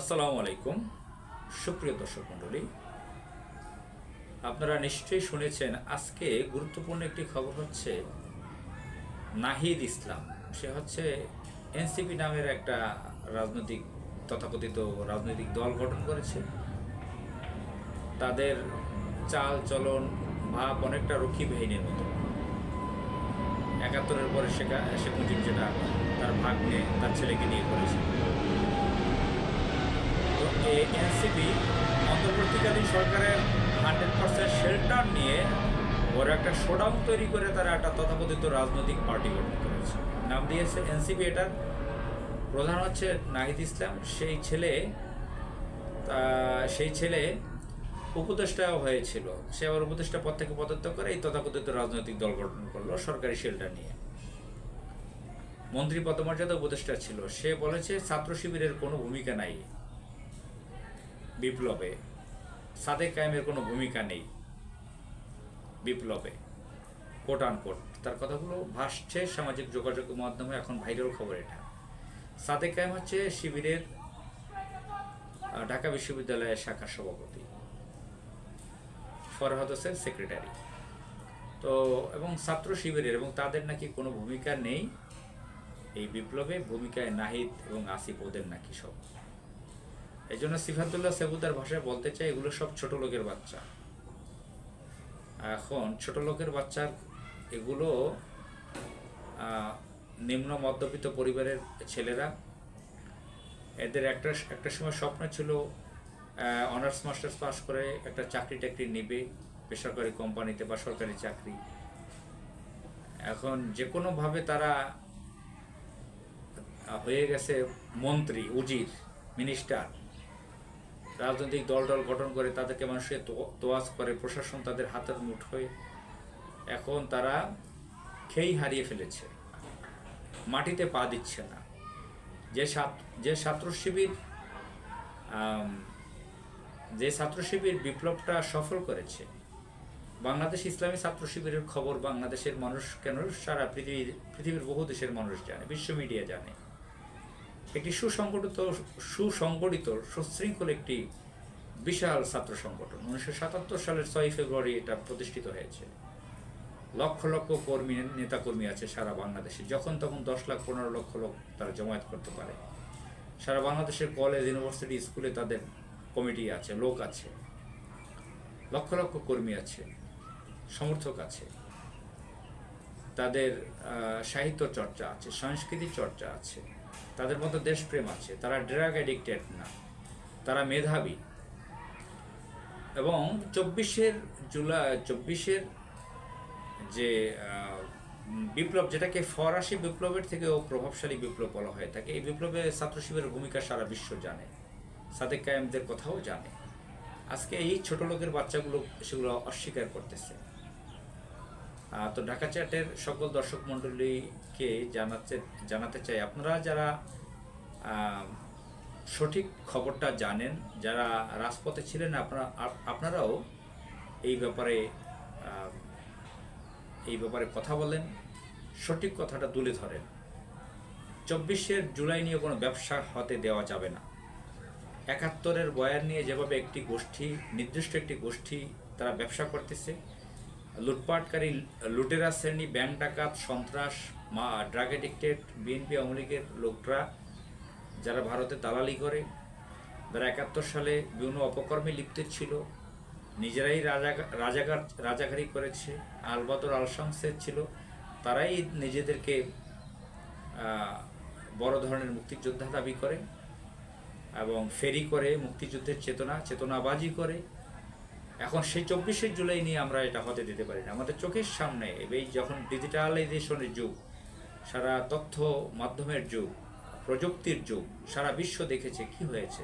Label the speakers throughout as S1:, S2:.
S1: আসসালামু আলাইকুম। সুপ্রিয় দর্শক মণ্ডলী, আপনারা নিশ্চয়ই শুনেছেন, আজকে গুরুত্বপূর্ণ একটি খবর হচ্ছে নাহিদ ইসলাম। সে হচ্ছে এনসিপি নামের একটা রাজনৈতিক, তথাকথিত রাজনৈতিক দল গঠন করেছে। তাদের চাল চলন, ভাব অনেকটা রক্ষী বাহিনীর মতো। একাত্তরের পরে শেখা শেখ যেটা, তার ভাগ্নে তার ছেলেকে নিয়ে করেছে। এনসিপি অন্তর্বর্তীকালীন সরকারের হান্ড্রেড পার্সেন্ট শেল্টার নিয়ে ওরা একটা শোডাউন তৈরি করে তারা একটা তথাকথিত রাজনৈতিক পার্টি গঠন করেছে। নাম দিয়েছে এনসিপি এটার প্রধান হচ্ছে নাহিদ ইসলাম। সেই ছেলে সেই ছেলে উপদেষ্টাও হয়েছিল। সে আবার উপদেষ্টা পদ থেকে পদত্যাগ করে এই তথাকথিত রাজনৈতিক দল গঠন করল সরকারি শেল্টার নিয়ে। মন্ত্রী পদমর্যাদা উপদেষ্টা ছিল। সে বলেছে, ছাত্র শিবিরের কোনো ভূমিকা নাই। বিপ্লবে। সাদেক কায়েমের কোনো ভূমিকা নেই বিপ্লবে কোট আনকোট তার কথাগুলো ভাসছে সামাজিক যোগাযোগ মাধ্যমে, এখন ভাইরাল খবর এটা। সাদেক কায়েম হচ্ছে শিবিরের ঢাকা বিশ্ববিদ্যালয়ের শাখার সভাপতি, ফরহাদ হোসেন সেক্রেটারি। তো, এবং ছাত্র শিবিরের, এবং তাদের নাকি কোনো ভূমিকা নেই এই বিপ্লবে, ভূমিকায় নাহিদ এবং আসিফ ওদের নাকি সব। এই জন্য সিফাতুল্লাহ সেবুদার ভাষায় বলতে চাই, এগুলো সব ছোট লোকের বাচ্চা। এখন ছোট লোকের বাচ্চার এগুলো নিম্ন মধ্যবিত্ত পরিবারের ছেলেরা, এদের একটা একটা সময় স্বপ্ন ছিল অনার্স, মাস্টার্স পাস করে একটা চাকরি টাকরি নেবে, বেসরকারি কোম্পানিতে বা সরকারি চাকরি। এখন যে কোনোভাবে তারা হয়ে গেছে মন্ত্রী, উজির, মিনিস্টার। রাজনৈতিক দল দল গঠন করে তাদেরকে মানুষের তোয়াজ করে, প্রশাসন তাদের হাতের মুঠোয় এখন তারা খেই হারিয়ে ফেলেছে। মাটিতে পা দিচ্ছে না। যে যে ছাত্র শিবির যে ছাত্র শিবির বিপ্লবটা সফল করেছে, বাংলাদেশ ইসলামী ছাত্র শিবিরের খবর বাংলাদেশের মানুষ কেন সারা পৃথিবীর পৃথিবীর বহু দেশের মানুষ জানে, বিশ্ব মিডিয়া জানে। একটি সুসংগঠিত সুসংগঠিত, সুশৃঙ্খল একটি বিশাল ছাত্র সংগঠন। উনিশশো সাতাত্তর সালের ছয় ফেব্রুয়ারি এটা প্রতিষ্ঠিত হয়েছে। লক্ষ লক্ষ কর্মী, নেতাকর্মী আছে সারা বাংলাদেশে। যখন তখন দশ লাখ, পনেরো লক্ষ লোক তারা জমায়েত করতে পারে। সারা বাংলাদেশের কলেজ ইউনিভার্সিটি স্কুলে তাদের কমিটি আছে, লোক আছে। লক্ষ লক্ষ কর্মী আছে, সমর্থক আছে। তাদের সাহিত্য চর্চা আছে সংস্কৃতি চর্চা আছে। তাদের মধ্যে দেশপ্রেম আছে, তারা ড্রাগ অ্যাডিক্টেড না, তারা মেধাবী। এবং চব্বিশের জুলাই, চব্বিশের যে বিপ্লব, যেটাকে ফরাসি বিপ্লবের থেকেও প্রভাবশালী বিপ্লব বলা হয় থাকে এই বিপ্লবে ছাত্র শিবিরের ভূমিকা সারা বিশ্ব জানে, সাদেক কায়েমদের কথাও জানে। আজকে এই ছোট লোকের বাচ্চাগুলো সেগুলো অস্বীকার করতেছে। তো ঢাকা চ্যাটের সকল দর্শক মণ্ডলীকে জানাতে জানাতে চাই, আপনারা যারা সঠিক খবরটা জানেন, যারা রাজপথে ছিলেন, আপনারা আপনারাও এই ব্যাপারে এই ব্যাপারে কথা বলেন, সঠিক কথাটা তুলে ধরেন। চব্বিশের জুলাই নিয়ে কোনো ব্যবসা হতে দেওয়া যাবে না। একাত্তরের বয়ান নিয়ে যেভাবে একটি গোষ্ঠী, নির্দিষ্ট একটি গোষ্ঠী তারা ব্যবসা করতেছে লুটপাটকারী লুটেরা শ্রেণি, ব্যাংক ডাকাত, সন্ত্রাস, মা ড্রাগ এডিক্টেড বিএনপি আওয়ামী লীগের লোকরা যারা ভারতে দালালি করে, যারা একাত্তর সালে বিভিন্ন অপকর্মে লিপ্ত ছিল, নিজেরাই রাজা, রাজাকার, রাজাকারি করেছে, আলবাদর আলশামসের ছিল, তারাই নিজেদেরকে বড় ধরনের মুক্তিযোদ্ধা দাবি করে এবং ফেরি করে মুক্তিযুদ্ধের চেতনা, চেতনাবাজি করে এখন সেই চব্বিশে জুলাই নিয়ে আমরা এটা হতে দিতে পারি না। আমাদের চোখের সামনে এই যখন ডিজিটালাইজেশনের যুগ, সারা তথ্য মাধ্যমের যুগ, প্রযুক্তির যুগ, সারা বিশ্ব দেখেছে কি হয়েছে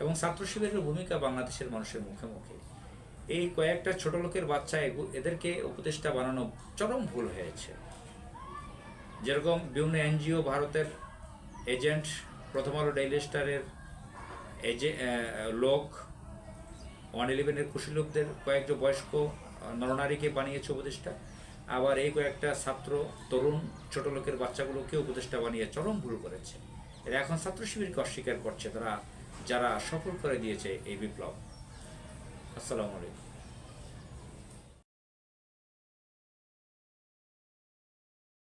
S1: এবং ছাত্র শিবিরের ভূমিকা বাংলাদেশের মানুষের মুখে মুখে। এই কয়েকটা ছোট লোকের বাচ্চা এদেরকে উপদেষ্টা বানানো চরম ভুল হয়েছে। যেরকম বিভিন্ন এনজিও ভারতের এজেন্ট, প্রথম আলো ডেইলি স্টারের লোক ওয়ান ইলেভেনের খুশি লোকদের কয়েকজন বয়স্ক নরনারীকে বানিয়েছে উপদেষ্টা। আবার এই কয়েকটা ছাত্র, তরুণ, ছোট লোকের বাচ্চাগুলোকে উপদেষ্টা বানিয়ে চরম ভুল করেছে। এরা এখন ছাত্র শিবিরকে অস্বীকার করছে, তারা, যারা সফল করে দিয়েছে এই বিপ্লব। আসসালামু আলাইকুম।